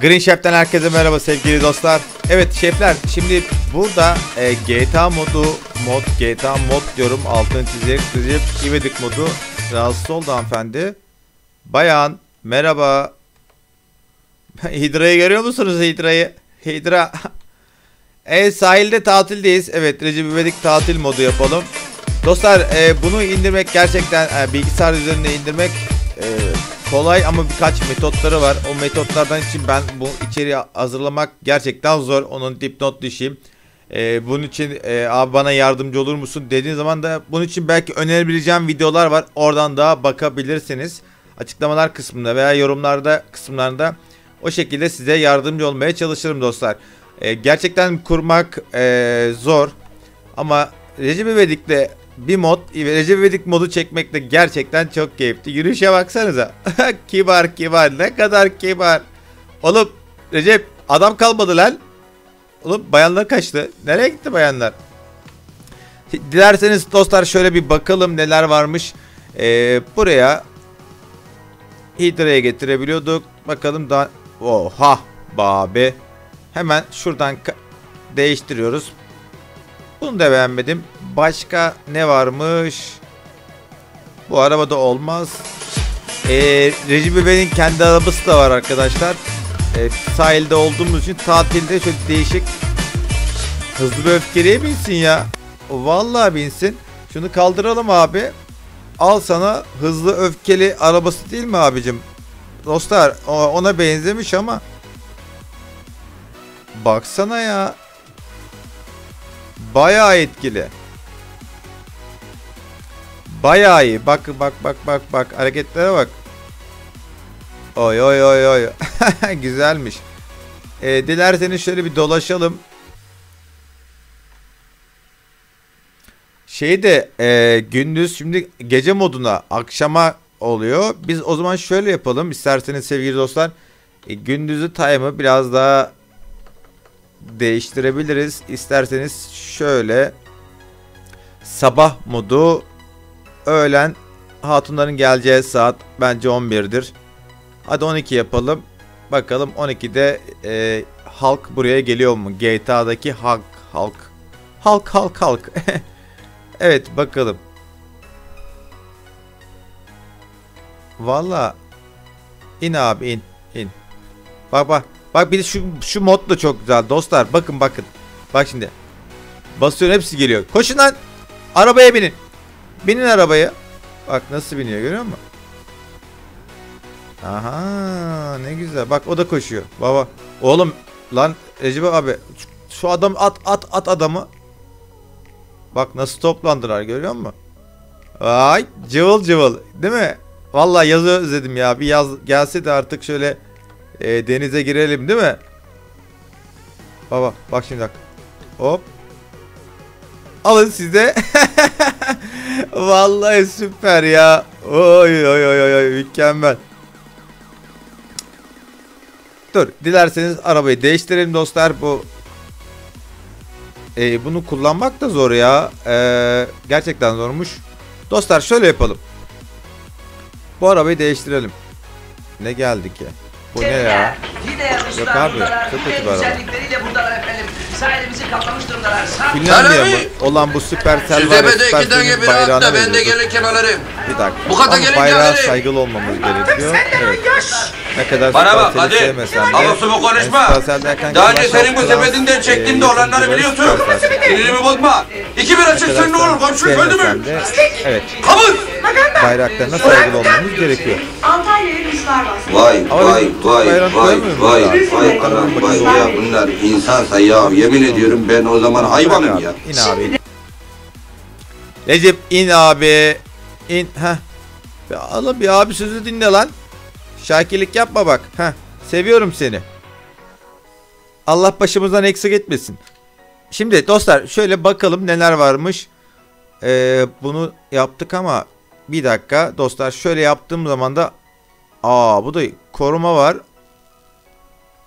Green Chef'ten herkese merhaba sevgili dostlar. Evet şefler şimdi burada e, GTA modu mod GTA mod diyorum altını çizerek çizerek İvedik modu rahatsız oldu hanımefendi. Bayan merhaba. Hidra'yı görüyor musunuz Hidra'yı? Hidra. Evet sahilde tatildeyiz. Evet Recep İvedik tatil modu yapalım. Dostlar e, bunu indirmek gerçekten e, bilgisayar üzerinde indirmek e, kolay ama birkaç metotları var. O metotlardan için ben bu içeriği hazırlamak gerçekten zor. Onun dipnot düşeyim. E, bunun için e, abi bana yardımcı olur musun dediğin zaman da bunun için belki önerebileceğim videolar var. Oradan da bakabilirsiniz. Açıklamalar kısmında veya yorumlarda kısımlarında o şekilde size yardımcı olmaya çalışırım dostlar. E, gerçekten kurmak e, zor ama Recep İvedik'te bir mod Recep İvedik modu çekmek de gerçekten çok keyifli. Yürüyüşe baksanıza. kibar kibar ne kadar kibar. Oğlum Recep adam kalmadı lan. Oğlum bayanlar kaçtı. Nereye gitti bayanlar? Dilerseniz dostlar şöyle bir bakalım neler varmış. Ee, buraya Hidra'ya getirebiliyorduk. Bakalım da oha babe. Hemen şuradan değiştiriyoruz. Bunu da beğenmedim. Başka ne varmış? Bu arabada olmaz. Ee, Recep İvedik'in kendi arabası da var arkadaşlar. Ee, sahilde olduğumuz için tatilde şöyle değişik hızlı bir öfkeliye binsin ya. Vallahi binsin. Şunu kaldıralım abi. Al sana hızlı öfkeli arabası değil mi abicim? Dostlar ona benzemiş ama Baksana ya. Bayağı etkili. Bayağı iyi. Bak bak bak bak bak hareketlere bak. Oy oy oy oy. Güzelmiş. Ee, dilerseniz şöyle bir dolaşalım. Şeyde e, gündüz şimdi gece moduna akşama oluyor. Biz o zaman şöyle yapalım. İsterseniz sevgili dostlar. E, gündüzü time'ı biraz daha değiştirebiliriz. İsterseniz şöyle sabah modu öğlen hatunların geleceği saat bence 11'dir. Hadi 12 yapalım. Bakalım 12'de e, halk buraya geliyor mu? GTA'daki halk halk. Halk halk halk. evet bakalım. Valla in abi in in. Bak bak Bak bir de şu, şu mod da çok güzel dostlar. Bakın bakın. Bak şimdi. Basıyorum hepsi geliyor. Koşun lan. Arabaya binin. Binin arabaya. Bak nasıl biniyor görüyor musun? Aha ne güzel. Bak o da koşuyor. Baba. Oğlum lan Recep abi şu adam at at at adamı. Bak nasıl toplandılar görüyor musun? Ay cıvıl cıvıl değil mi? Vallahi yazı özledim ya. Bir yaz gelse de artık şöyle e, denize girelim değil mi? Baba bak şimdi bak. Hop. Alın size. Vallahi süper ya. Oy oy oy oy mükemmel. Dur dilerseniz arabayı değiştirelim dostlar. Bu e, bunu kullanmak da zor ya. E, gerçekten zormuş. Dostlar şöyle yapalım. Bu arabayı değiştirelim. Ne geldi ki? Bu ne ya? Yine Yok abi, çok kötü bir araba. efendim. Sahilimizi kaplamış durumdalar. Finlandiya mı? Olan bu Süpersel Siz var ya, Süpersel'in bayrağına da ben de gelirken alırım. Bir dakika. Bu kadar Ama gelince bayrağa saygılı olmamız gerekiyor. Evet. Ne kadar Bana bak hadi. Abası bu konuşma. Daha önce senin bu sepetinden e, çektiğimde olanları biliyorsun. Sinirimi bozma. İki bir açıksın ne olur komşu öldü mü? Evet. Kabul. Bayraklarına saygılı olmamız gerekiyor. Antalya'ya rüzgar bastı. Vay Ama vay vay vay vay vay anam vay ya bunlar insansa ya yemin ediyorum ben o zaman hayvanım ya. İn abi. Recep in abi. İn. Heh. Ya Oğlum bir abi sözü dinle lan. Şakirlik yapma bak. Heh. Seviyorum seni. Allah başımızdan eksik etmesin. Şimdi dostlar şöyle bakalım neler varmış. Ee, bunu yaptık ama bir dakika dostlar şöyle yaptığım zaman da aa bu da koruma var.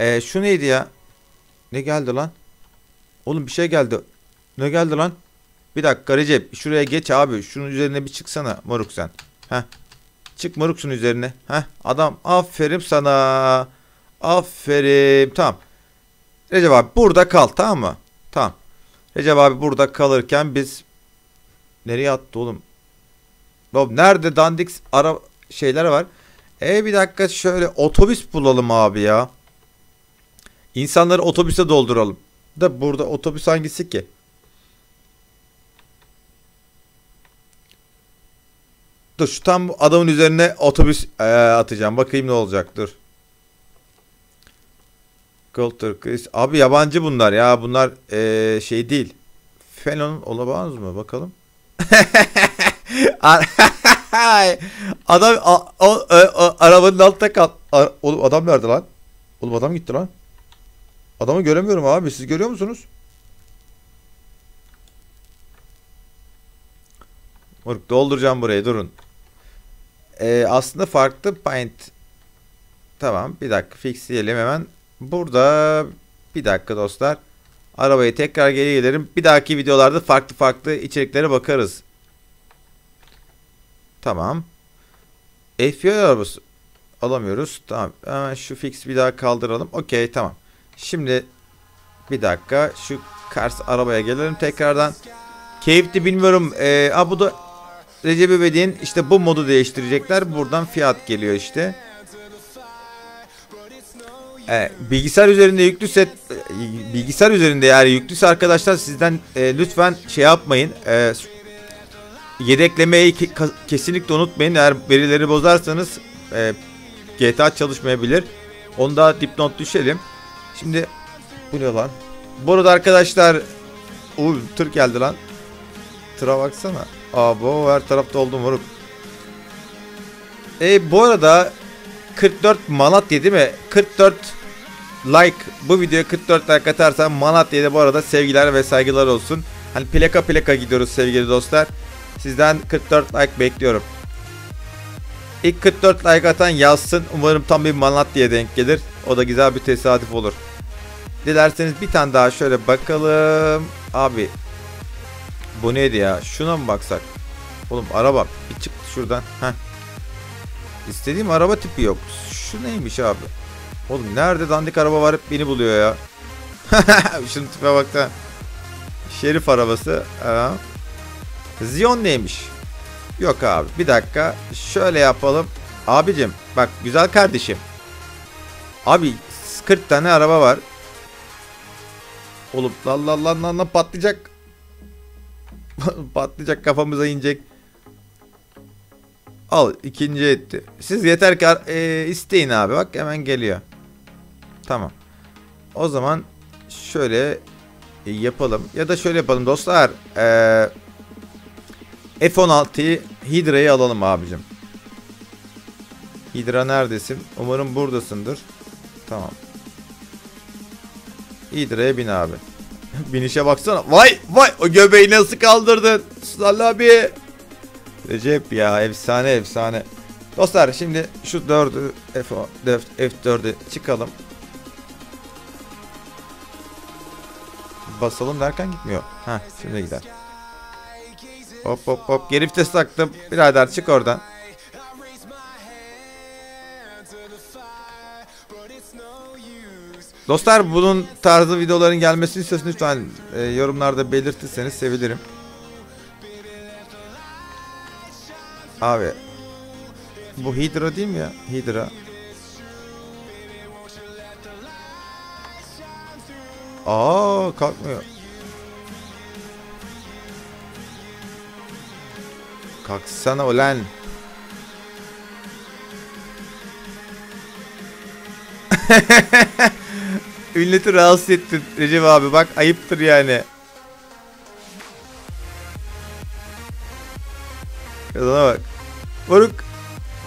Ee, şu neydi ya? Ne geldi lan? Oğlum bir şey geldi. Ne geldi lan? Bir dakika Recep şuraya geç abi. Şunun üzerine bir çıksana moruk sen. Heh. Çık moruksun üzerine. Heh adam aferin sana. Aferin. Tamam. Recep abi burada kal tamam mı? Tamam. Recep abi burada kalırken biz nereye attı oğlum? Oğlum nerede dandik ara şeyler var? E bir dakika şöyle otobüs bulalım abi ya. İnsanları otobüse dolduralım. Da burada otobüs hangisi ki? Dur şu tam adamın üzerine otobüs eee, atacağım. Bakayım ne olacak dur. Chris. Abi yabancı bunlar ya. Bunlar eee, şey değil. Felon olamaz mı? Bakalım. adam a, o, e, o, arabanın altında kal. A- oğlum adam nerede lan? Oğlum adam gitti lan. Adamı göremiyorum abi. Siz görüyor musunuz? Moruk dolduracağım burayı durun. Ee, aslında farklı paint. Tamam bir dakika fixleyelim hemen. Burada bir dakika dostlar. Arabayı tekrar geri gelirim. Bir dahaki videolarda farklı farklı içeriklere bakarız. Tamam. FBI arabası alamıyoruz. Tamam. Hemen şu fix bir daha kaldıralım. Okey tamam. Şimdi bir dakika şu Kars arabaya gelelim tekrardan. Keyifli bilmiyorum. Ee, aa, bu da Recep İvedik'in işte bu modu değiştirecekler. Buradan fiyat geliyor işte. Ee, bilgisayar üzerinde yüklü set e, bilgisayar üzerinde yani yüklüyse arkadaşlar sizden e, lütfen şey yapmayın. E, yedeklemeyi ke- kesinlikle unutmayın. Eğer verileri bozarsanız e, GTA çalışmayabilir. Onu da dipnot düşelim. Şimdi bu ne lan? Bu arada arkadaşlar Uy tır geldi lan. Tıra baksana. Abo her tarafta oldum moruk. E bu arada 44 Malatya değil mi? 44 like bu videoya 44 like atarsan Malatya'da bu arada sevgiler ve saygılar olsun. Hani plaka plaka gidiyoruz sevgili dostlar. Sizden 44 like bekliyorum. İlk 44 like atan yazsın. Umarım tam bir Malatya'ya denk gelir. O da güzel bir tesadüf olur. Dilerseniz bir tane daha şöyle bakalım. Abi bu neydi ya? Şuna mı baksak? Oğlum araba bir çık şuradan. Heh. İstediğim araba tipi yok. Şu neymiş abi? Oğlum nerede dandik araba var hep beni buluyor ya. Şunun tipe bak da. Şerif arabası. Aa. Zion neymiş? Yok abi bir dakika. Şöyle yapalım. Abicim bak güzel kardeşim. Abi 40 tane araba var. Oğlum lan lan lan lan lan patlayacak. patlayacak kafamıza inecek. Al ikinci etti. Siz yeter ki e, isteyin abi bak hemen geliyor. Tamam. O zaman şöyle e, yapalım. Ya da şöyle yapalım dostlar. E, F-16'yı Hydra'yı alalım abicim. Hydra neredesin? Umarım buradasındır. Tamam. Hydra'ya bin abi. Binişe baksana. Vay vay o göbeği nasıl kaldırdın? Salih abi. Recep ya efsane efsane. Dostlar şimdi şu 4'ü F, F4'ü çıkalım. Basalım derken gitmiyor. Ha şimdi gider. Hop hop hop geri vites taktım. Birader çık oradan. Dostlar bunun tarzı videoların gelmesini istiyorsanız lütfen e, yorumlarda belirtirseniz sevinirim. Abi. Bu Hydra değil mi ya? Hydra. Aa kalkmıyor. Kalksana ulan. Milleti rahatsız ettin Recep abi bak ayıptır yani. Kadına bak. Moruk.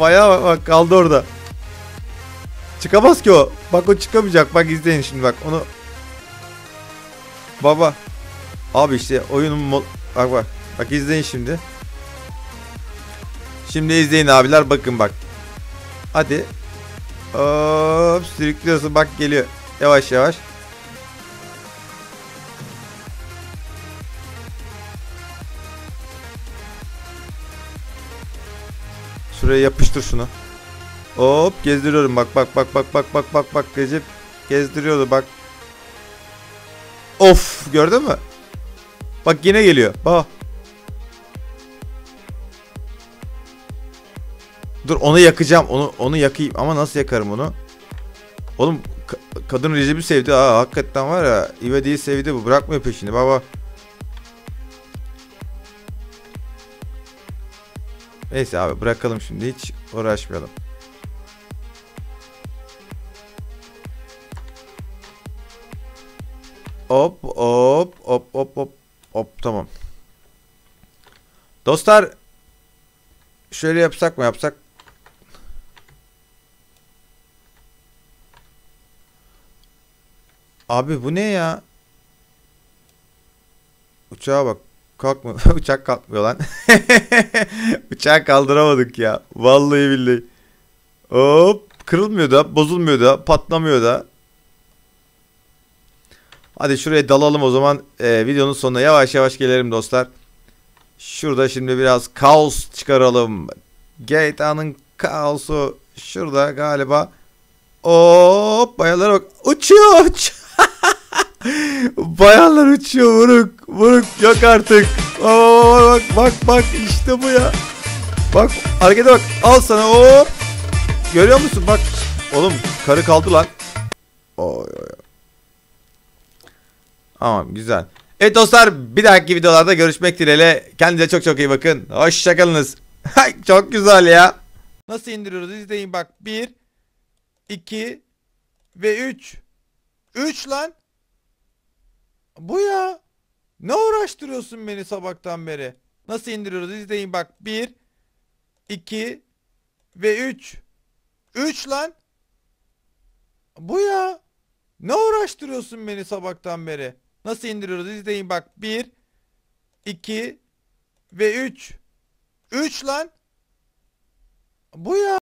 Bayağı bak, kaldı orada. Çıkamaz ki o. Bak o çıkamayacak. Bak izleyin şimdi bak onu. Baba. Abi işte oyunun bak bak. Bak izleyin şimdi. Şimdi izleyin abiler bakın bak. Hadi. Hop sürüklüyorsun bak geliyor. Yavaş yavaş. Şuraya yapıştır şunu. Hop gezdiriyorum bak bak bak bak bak bak bak bak Recep gezdiriyordu bak. Of gördün mü? Bak yine geliyor. Bak. Dur onu yakacağım. Onu onu yakayım ama nasıl yakarım onu? Oğlum ka- kadın Recep'i sevdi ha hakikaten var ya İvedi'yi sevdi bu bırakmıyor peşini baba. Neyse abi bırakalım şimdi hiç uğraşmayalım. Hop hop hop hop hop hop tamam. Dostlar şöyle yapsak mı yapsak? Abi bu ne ya? Uçağa bak. Kalkma. Uçak kalkmıyor lan. Uçağı kaldıramadık ya. Vallahi billahi. Hop. Kırılmıyor da, bozulmuyor da, patlamıyor da. Hadi şuraya dalalım o zaman. Ee, videonun sonuna yavaş yavaş gelelim dostlar. Şurada şimdi biraz kaos çıkaralım. GTA'nın kaosu şurada galiba. Hop bayalara bak. Uçuyor uç. Bayanlar uçuyor vuruk vuruk yok artık. Oo, bak bak bak işte bu ya. Bak harekete bak al sana hop. Görüyor musun bak. Oğlum karı kaldı lan. Oy oy. Tamam güzel. Evet dostlar bir dahaki videolarda görüşmek dileğiyle. Kendinize çok çok iyi bakın. Hoşçakalınız. Çok güzel ya. Nasıl indiriyoruz izleyin bak. 1 2 ve 3. 3 lan. Bu ya. Ne uğraştırıyorsun beni sabahtan beri? Nasıl indiriyoruz izleyin bak. 1 2 ve 3. 3 lan. Bu ya. Ne uğraştırıyorsun beni sabahtan beri? Nasıl indiriyoruz izleyin bak. 1 2 ve 3. 3 lan. Bu ya.